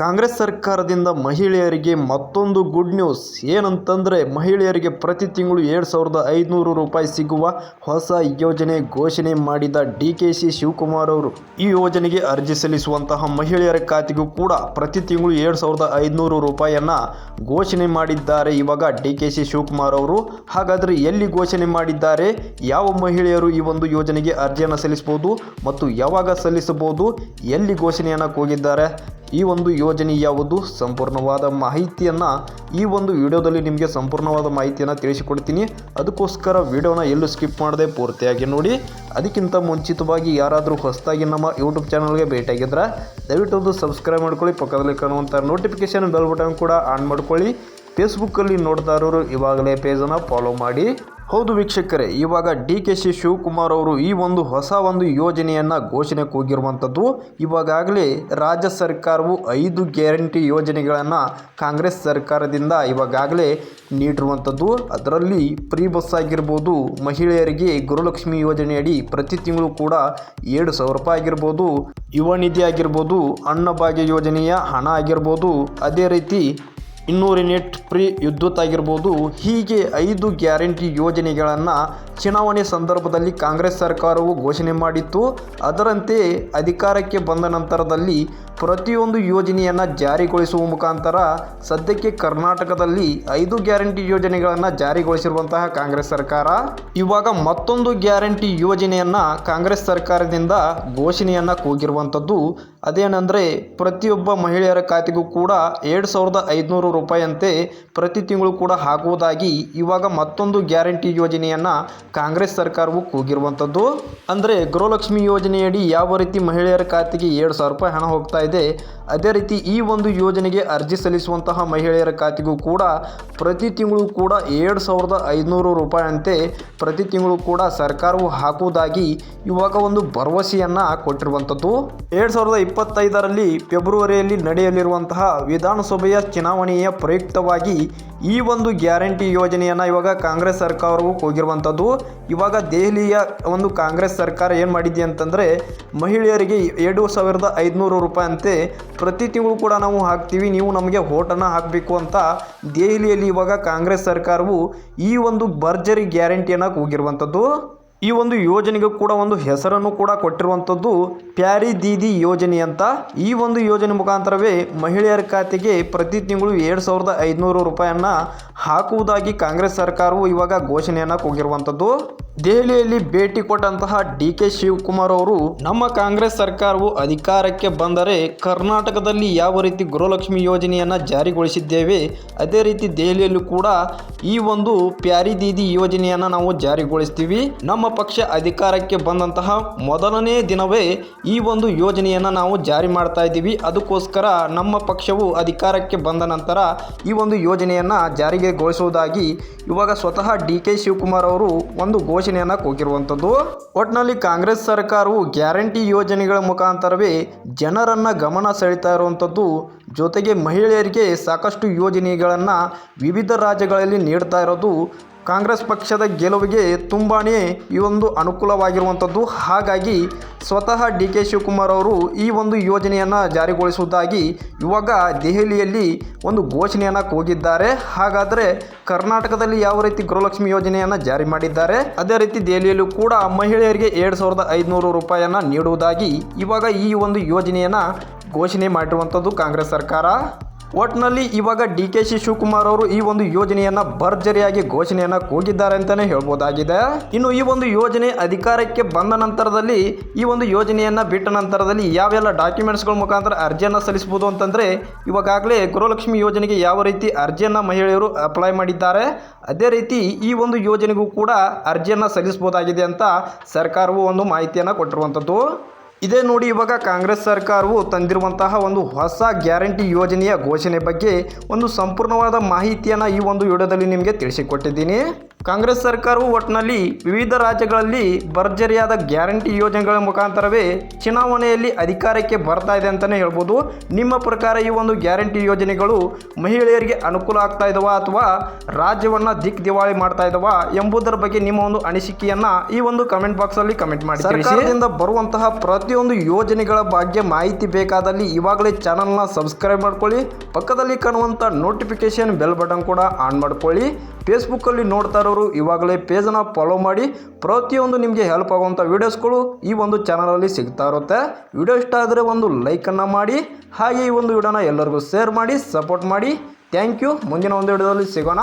ಕಾಂಗ್ರೆಸ್ ಸರ್ಕಾರದಿಂದ ಮಹಿಳೆಯರಿಗೆ ಮತ್ತೊಂದು ಗುಡ್ ನ್ಯೂಸ್ ಏನಂತಂದರೆ, ಮಹಿಳೆಯರಿಗೆ ಪ್ರತಿ ತಿಂಗಳು ಎರಡು ಸಾವಿರದ ಐದುನೂರು ರೂಪಾಯಿ ಸಿಗುವ ಹೊಸ ಯೋಜನೆ ಘೋಷಣೆ ಮಾಡಿದ ಡಿ ಕೆ ಸಿ ಶಿವಕುಮಾರ್ ಅವರು. ಈ ಯೋಜನೆಗೆ ಅರ್ಜಿ ಸಲ್ಲಿಸುವಂತಹ ಮಹಿಳೆಯರ ಖಾತೆಗೂ ಕೂಡ ಪ್ರತಿ ತಿಂಗಳು ಎರಡು ಸಾವಿರದ ಐದುನೂರು ರೂಪಾಯಿಯನ್ನು ಘೋಷಣೆ ಮಾಡಿದ್ದಾರೆ ಇವಾಗ ಡಿ ಕೆ ಸಿ ಶಿವಕುಮಾರ್ ಅವರು. ಹಾಗಾದರೆ ಎಲ್ಲಿ ಘೋಷಣೆ ಮಾಡಿದ್ದಾರೆ? ಯಾವ ಮಹಿಳೆಯರು ಈ ಒಂದು ಯೋಜನೆಗೆ ಅರ್ಜಿಯನ್ನು ಸಲ್ಲಿಸಬಹುದು ಮತ್ತು ಯಾವಾಗ ಸಲ್ಲಿಸಬಹುದು? ಎಲ್ಲಿ ಘೋಷಣೆಯನ್ನು ಕೂಗಿದ್ದಾರೆ? ಈ ಒಂದು ಯೋಜನೆ ಯಾವುದು? ಸಂಪೂರ್ಣವಾದ ಮಾಹಿತಿಯನ್ನು ಈ ಒಂದು ವಿಡಿಯೋದಲ್ಲಿ ನಿಮಗೆ ಸಂಪೂರ್ಣವಾದ ಮಾಹಿತಿಯನ್ನು ತಿಳಿಸಿಕೊಡ್ತೀನಿ. ಅದಕ್ಕೋಸ್ಕರ ವಿಡಿಯೋನ ಎಲ್ಲೂ ಸ್ಕಿಪ್ ಮಾಡದೆ ಪೂರ್ತಿಯಾಗಿ ನೋಡಿ. ಅದಕ್ಕಿಂತ ಮುಂಚಿತವಾಗಿ ಯಾರಾದರೂ ಹೊಸದಾಗಿ ನಮ್ಮ ಯೂಟ್ಯೂಬ್ ಚಾನಲ್ಗೆ ಭೇಟಿಯಾಗಿದ್ದರೆ ದಯವಿಟ್ಟು ಒಂದು ಸಬ್ಸ್ಕ್ರೈಬ್ ಮಾಡ್ಕೊಳ್ಳಿ. ಪಕ್ಕದಲ್ಲಿ ಕಾಣುವಂಥ ನೋಟಿಫಿಕೇಷನ್ ಬೆಲ್ ಬಟನ್ ಕೂಡ ಆನ್ ಮಾಡ್ಕೊಳ್ಳಿ. ಫೇಸ್ಬುಕ್ಕಲ್ಲಿ ನೋಡ್ತಾ ಇರೋರು ಇವಾಗಲೇ ಪೇಜನ್ನು ಫಾಲೋ ಮಾಡಿ. ಹೌದು ವೀಕ್ಷಕರೇ, ಇವಾಗ ಡಿ ಕೆ ಶಿ ಶಿವಕುಮಾರ್ ಅವರು ಈ ಒಂದು ಹೊಸ ಒಂದು ಯೋಜನೆಯನ್ನು ಘೋಷಣೆ ಕೂಗಿರುವಂಥದ್ದು. ಇವಾಗಲೇ ರಾಜ್ಯ ಸರ್ಕಾರವು ಐದು ಗ್ಯಾರಂಟಿ ಯೋಜನೆಗಳನ್ನು ಕಾಂಗ್ರೆಸ್ ಸರ್ಕಾರದಿಂದ ಇವಾಗಲೇ ನೀಡಿರುವಂಥದ್ದು. ಅದರಲ್ಲಿ ಫ್ರೀ ಬಸ್ ಆಗಿರ್ಬೋದು, ಮಹಿಳೆಯರಿಗೆ ಗುರುಲಕ್ಷ್ಮಿ ಯೋಜನೆಯಡಿ ಪ್ರತಿ ತಿಂಗಳು ಕೂಡ ಏಳು ಸಾವಿರ ರೂಪಾಯಿ ಆಗಿರ್ಬೋದು. ಯುವ ನಿಧಿ ಆಗಿರ್ಬೋದು ಅನ್ನಭಾಗ್ಯ ಯೋಜನೆಯ ಹಣ ಆಗಿರ್ಬೋದು. ಅದೇ ರೀತಿ ಇನ್ನೂರು ಯೂನಿಟ್ ಫ್ರೀ ವಿದ್ಯುತ್ ಆಗಿರ್ಬೋದು. ಹೀಗೆ ಐದು ಗ್ಯಾರಂಟಿ ಯೋಜನೆಗಳನ್ನು ಚುನಾವಣೆ ಸಂದರ್ಭದಲ್ಲಿ ಕಾಂಗ್ರೆಸ್ ಸರ್ಕಾರವು ಘೋಷಣೆ ಮಾಡಿತ್ತು. ಅದರಂತೆ ಅಧಿಕಾರಕ್ಕೆ ಬಂದ ನಂತರದಲ್ಲಿ ಪ್ರತಿಯೊಂದು ಯೋಜನೆಯನ್ನು ಜಾರಿಗೊಳಿಸುವ ಮುಖಾಂತರ ಸದ್ಯಕ್ಕೆ ಕರ್ನಾಟಕದಲ್ಲಿ ಐದು ಗ್ಯಾರಂಟಿ ಯೋಜನೆಗಳನ್ನು ಜಾರಿಗೊಳಿಸಿರುವಂತಹ ಕಾಂಗ್ರೆಸ್ ಸರ್ಕಾರ. ಇವಾಗ ಮತ್ತೊಂದು ಗ್ಯಾರಂಟಿ ಯೋಜನೆಯನ್ನು ಕಾಂಗ್ರೆಸ್ ಸರ್ಕಾರದಿಂದ ಘೋಷಣೆಯನ್ನು ಕೂಗಿರುವಂಥದ್ದು. ಅದೇನೆಂದರೆ ಪ್ರತಿಯೊಬ್ಬ ಮಹಿಳೆಯರ ಖಾತೆಗೂ ಕೂಡ ಎರಡು ಸಾವಿರದ ಐದುನೂರು ರೂಪಾಯಿಯಂತೆ ಪ್ರತಿ ತಿಂಗಳು ಕೂಡ ಹಾಕುವುದಾಗಿ ಇವಾಗ ಮತ್ತೊಂದು ಗ್ಯಾರಂಟಿ ಯೋಜನೆಯನ್ನು ಕಾಂಗ್ರೆಸ್ ಸರ್ಕಾರವು ಕೂಗಿರುವಂಥದ್ದು. ಅಂದರೆ ಗೃಹಲಕ್ಷ್ಮಿ ಯೋಜನೆಯಡಿ ಯಾವ ರೀತಿ ಮಹಿಳೆಯರ ಖಾತೆಗೆ ಎರಡು ಸಾವಿರ ರೂಪಾಯಿ ಹಣ ಹೋಗ್ತಾ ಇದೆ ಇದೆ ಅದೇ ರೀತಿ ಈ ಒಂದು ಯೋಜನೆಗೆ ಅರ್ಜಿ ಸಲ್ಲಿಸುವಂತಹ ಮಹಿಳೆಯರ ಖಾತೆಗೂ ಕೂಡ ಪ್ರತಿ ತಿಂಗಳು ಕೂಡ ಎರಡು ಸಾವಿರದ ಐದುನೂರು ರೂಪಾಯಿಯಂತೆ ಪ್ರತಿ ತಿಂಗಳು ಕೂಡ ಸರ್ಕಾರವು ಹಾಕುವುದಾಗಿ ಇವಾಗ ಒಂದು ಭರವಸೆಯನ್ನು ಕೊಟ್ಟಿರುವಂಥದ್ದು. ಎರಡು ಸಾವಿರದ ಇಪ್ಪತ್ತೈದರಲ್ಲಿ ಫೆಬ್ರವರಿಯಲ್ಲಿ ನಡೆಯಲಿರುವಂತಹ ವಿಧಾನಸಭೆಯ ಚುನಾವಣೆಯ ಪ್ರಯುಕ್ತವಾಗಿ ಈ ಒಂದು ಗ್ಯಾರಂಟಿ ಯೋಜನೆಯನ್ನು ಇವಾಗ ಕಾಂಗ್ರೆಸ್ ಸರ್ಕಾರವು ಹೋಗಿರುವಂಥದ್ದು ಇವಾಗ ದೆಹಲಿಯ ಒಂದು ಕಾಂಗ್ರೆಸ್ ಸರ್ಕಾರ ಏನು ಮಾಡಿದೆ ಅಂತಂದರೆ ಮಹಿಳೆಯರಿಗೆ ಎರಡು ಸಾವಿರದ ಐದುನೂರು ರೂಪಾಯಿ ಅಂತೆ ಪ್ರತಿ ತಿಂಗಳು ಕೂಡ ನಾವು ಹಾಕ್ತೀವಿ, ನೀವು ನಮಗೆ ಓಟನ್ನು ಹಾಕಬೇಕು ಅಂತ ದೆಹಲಿಯಲ್ಲಿ ಇವಾಗ ಕಾಂಗ್ರೆಸ್ ಸರ್ಕಾರವು ಈ ಒಂದು ಭರ್ಜರಿ ಗ್ಯಾರಂಟಿಯನ್ನು ಕೂಗಿರುವಂಥದ್ದು. ಈ ಒಂದು ಯೋಜನೆಗೂ ಕೂಡ ಒಂದು ಹೆಸರನ್ನು ಕೂಡ ಕೊಟ್ಟಿರುವಂಥದ್ದು ಪ್ಯಾರಿ ದೀದಿ ಯೋಜನೆ ಅಂತ. ಈ ಒಂದು ಯೋಜನೆ ಮುಖಾಂತರವೇ ಮಹಿಳೆಯರ ಖಾತೆಗೆ ಪ್ರತಿ ತಿಂಗಳು ಎರಡು ಸಾವಿರದ ಐದುನೂರು ರೂಪಾಯಿಯನ್ನು ಹಾಕುವುದಾಗಿ ಕಾಂಗ್ರೆಸ್ ಸರ್ಕಾರವು ಇವಾಗ ಘೋಷಣೆಯನ್ನು ಕೂಗಿರುವಂಥದ್ದು. ದೆಹಲಿಯಲ್ಲಿ ಭೇಟಿ ಕೊಟ್ಟಂತಹ ಡಿ ಕೆ ಶಿವಕುಮಾರ್ ಅವರು, ನಮ್ಮ ಕಾಂಗ್ರೆಸ್ ಸರ್ಕಾರವು ಅಧಿಕಾರಕ್ಕೆ ಬಂದರೆ ಕರ್ನಾಟಕದಲ್ಲಿ ಯಾವ ರೀತಿ ಗೃಹಲಕ್ಷ್ಮಿ ಯೋಜನೆಯನ್ನು ಜಾರಿಗೊಳಿಸಿದ್ದೇವೆ, ಅದೇ ರೀತಿ ದೆಹಲಿಯಲ್ಲೂ ಕೂಡ ಈ ಒಂದು ಪ್ಯಾರಿ ದೀದಿ ಯೋಜನೆಯನ್ನು ನಾವು ಜಾರಿಗೊಳಿಸ್ತೀವಿ. ನಮ್ಮ ಪಕ್ಷ ಅಧಿಕಾರಕ್ಕೆ ಬಂದಂತಹ ಮೊದಲನೇ ದಿನವೇ ಈ ಒಂದು ಯೋಜನೆಯನ್ನು ನಾವು ಜಾರಿ ಮಾಡ್ತಾ ಇದ್ದೀವಿ. ಅದಕ್ಕೋಸ್ಕರ ನಮ್ಮ ಪಕ್ಷವು ಅಧಿಕಾರಕ್ಕೆ ಬಂದ ನಂತರ ಈ ಒಂದು ಯೋಜನೆಯನ್ನು ಜಾರಿಗೆಗೊಳಿಸುವುದಾಗಿ ಇವಾಗ ಸ್ವತಃ ಡಿ ಕೆ ಶಿವಕುಮಾರ್ ಅವರು ಒಂದು ಘೋಷಣೆಯನ್ನು ಕೂಗಿರುವಂಥದ್ದು ಒಟ್ಟಿನಲ್ಲಿ ಕಾಂಗ್ರೆಸ್ ಸರ್ಕಾರವು ಗ್ಯಾರಂಟಿ ಯೋಜನೆಗಳ ಮುಖಾಂತರವೇ ಜನರನ್ನು ಗಮನ ಸೆಳೀತಾ ಇರುವಂಥದ್ದು ಜೊತೆಗೆ ಮಹಿಳೆಯರಿಗೆ ಸಾಕಷ್ಟು ಯೋಜನೆಗಳನ್ನು ವಿವಿಧ ರಾಜ್ಯಗಳಲ್ಲಿ ನೀಡ್ತಾ ಇರೋದು. ಕಾಂಗ್ರೆಸ್ ಪಕ್ಷದ ಗೆಲುವಿಗೆ ತುಂಬಾ ಈ ಒಂದು ಅನುಕೂಲವಾಗಿರುವಂಥದ್ದು ಹಾಗಾಗಿ ಸ್ವತಃ ಡಿ ಕೆ ಶಿವಕುಮಾರ್ ಅವರು ಈ ಒಂದು ಯೋಜನೆಯನ್ನು ಜಾರಿಗೊಳಿಸುವುದಾಗಿ ಇವಾಗ ದೆಹಲಿಯಲ್ಲಿ ಒಂದು ಘೋಷಣೆಯನ್ನು ಕೂಗಿದ್ದಾರೆ. ಹಾಗಾದರೆ ಕರ್ನಾಟಕದಲ್ಲಿ ಯಾವ ರೀತಿ ಗೃಹಲಕ್ಷ್ಮಿ ಯೋಜನೆಯನ್ನು ಜಾರಿ ಮಾಡಿದ್ದಾರೆ, ಅದೇ ರೀತಿ ದೆಹಲಿಯಲ್ಲೂ ಕೂಡ ಮಹಿಳೆಯರಿಗೆ ಎರಡು ಸಾವಿರದ ಐದುನೂರು ರೂಪಾಯಿಯನ್ನು ನೀಡುವುದಾಗಿ ಇವಾಗ ಈ ಒಂದು ಯೋಜನೆಯನ್ನು ಘೋಷಣೆ ಮಾಡಿರುವಂಥದ್ದು ಕಾಂಗ್ರೆಸ್ ಸರ್ಕಾರ. ಒಟ್ಟಿನಲ್ಲಿ ಇವಾಗ ಡಿ ಕೆ ಶಿ ಶಿವಕುಮಾರ್ ಅವರು ಈ ಒಂದು ಯೋಜನೆಯನ್ನು ಭರ್ಜರಿಯಾಗಿ ಘೋಷಣೆಯನ್ನು ಕೂಗಿದ್ದಾರೆ ಅಂತಲೇ ಹೇಳ್ಬೋದಾಗಿದೆ. ಇನ್ನು ಈ ಒಂದು ಯೋಜನೆ ಅಧಿಕಾರಕ್ಕೆ ಬಂದ ನಂತರದಲ್ಲಿ ಈ ಒಂದು ಯೋಜನೆಯನ್ನು ಬಿಟ್ಟ ನಂತರದಲ್ಲಿ ಯಾವೆಲ್ಲ ಡಾಕ್ಯುಮೆಂಟ್ಸ್ಗಳ ಮುಖಾಂತರ ಅರ್ಜಿಯನ್ನು ಸಲ್ಲಿಸಬಹುದು ಅಂತಂದರೆ ಇವಾಗಲೇ ಗೃಹಲಕ್ಷ್ಮಿ ಯೋಜನೆಗೆ ಯಾವ ರೀತಿ ಅರ್ಜಿಯನ್ನು ಮಹಿಳೆಯರು ಅಪ್ಲೈ ಮಾಡಿದ್ದಾರೆ, ಅದೇ ರೀತಿ ಈ ಒಂದು ಯೋಜನೆಗೂ ಕೂಡ ಅರ್ಜಿಯನ್ನು ಸಲ್ಲಿಸಬಹುದಾಗಿದೆ ಅಂತ ಸರ್ಕಾರವು ಒಂದು ಮಾಹಿತಿಯನ್ನು ಕೊಟ್ಟಿರುವಂಥದ್ದು ಇದೇ ನೋಡಿ ಇವಾಗ ಕಾಂಗ್ರೆಸ್ ಸರ್ಕಾರವು ತಂದಿರುವಂತಹ ಒಂದು ಹೊಸ ಗ್ಯಾರಂಟಿ ಯೋಜನೆಯ ಘೋಷಣೆ ಬಗ್ಗೆ ಒಂದು ಸಂಪೂರ್ಣವಾದ ಮಾಹಿತಿಯನ್ನು ಈ ಒಂದು ವಿಡಿಯೋದಲ್ಲಿ ನಿಮಗೆ ತಿಳಿಸಿಕೊಟ್ಟಿದ್ದೀನಿ. ಕಾಂಗ್ರೆಸ್ ಸರ್ಕಾರವು ಒಟ್ಟಿನಲ್ಲಿ ವಿವಿಧ ರಾಜ್ಯಗಳಲ್ಲಿ ಭರ್ಜರಿಯಾದ ಗ್ಯಾರಂಟಿ ಯೋಜನೆಗಳ ಮುಖಾಂತರವೇ ಚುನಾವಣೆಯಲ್ಲಿ ಅಧಿಕಾರಕ್ಕೆ ಬರ್ತಾ ಇದೆ ಅಂತಲೇ ಹೇಳ್ಬೋದು. ನಿಮ್ಮ ಪ್ರಕಾರ ಈ ಒಂದು ಗ್ಯಾರಂಟಿ ಯೋಜನೆಗಳು ಮಹಿಳೆಯರಿಗೆ ಅನುಕೂಲ ಆಗ್ತಾ ಇದಾವ ಅಥವಾ ರಾಜ್ಯವನ್ನು ದಿಕ್ ದಿವಾಳಿ ಮಾಡ್ತಾ ಇದಾವ ಎಂಬುದರ ಬಗ್ಗೆ ನಿಮ್ಮ ಒಂದು ಅನಿಸಿಕೆಯನ್ನು ಈ ಒಂದು ಕಮೆಂಟ್ ಬಾಕ್ಸಲ್ಲಿ ಕಮೆಂಟ್ ಮಾಡಿ. ಸರ್ಕಾರದಿಂದ ಬರುವಂತಹ ಪ್ರತಿಯೊಂದು ಯೋಜನೆಗಳ ಬಗ್ಗೆ ಮಾಹಿತಿ ಬೇಕಾದಲ್ಲಿ ಇವಾಗಲೇ ಚಾನಲ್ನ ಸಬ್ಸ್ಕ್ರೈಬ್ ಮಾಡ್ಕೊಳ್ಳಿ. ಪಕ್ಕದಲ್ಲಿ ಕಾಣುವಂಥ ನೋಟಿಫಿಕೇಶನ್ ಬೆಲ್ ಬಟನ್ ಕೂಡ ಆನ್ ಮಾಡ್ಕೊಳ್ಳಿ. ಫೇಸ್ಬುಕ್ಕಲ್ಲಿ ನೋಡ್ತಾ ಇರೋರು ಇವಾಗಲೇ ಪೇಜನ್ನು ಫಾಲೋ ಮಾಡಿ ಪ್ರತಿಯೊಂದು ನಿಮಗೆ ಹೆಲ್ಪ್ ಆಗುವಂಥ ವೀಡಿಯೋಸ್ಗಳು ಈ ಒಂದು ಚಾನಲಲ್ಲಿ ಸಿಗ್ತಾ ಇರುತ್ತೆ. ವಿಡಿಯೋ ಇಷ್ಟ ಆದರೆ ಒಂದು ಲೈಕನ್ನು ಮಾಡಿ, ಹಾಗೆ ಈ ಒಂದು ವಿಡಿಯೋನ ಎಲ್ಲರಿಗೂ ಶೇರ್ ಮಾಡಿ ಸಪೋರ್ಟ್ ಮಾಡಿ. ಥ್ಯಾಂಕ್ ಯು ಮುಂದಿನ ಒಂದು ವಿಡಿಯೋದಲ್ಲಿ ಸಿಗೋಣ.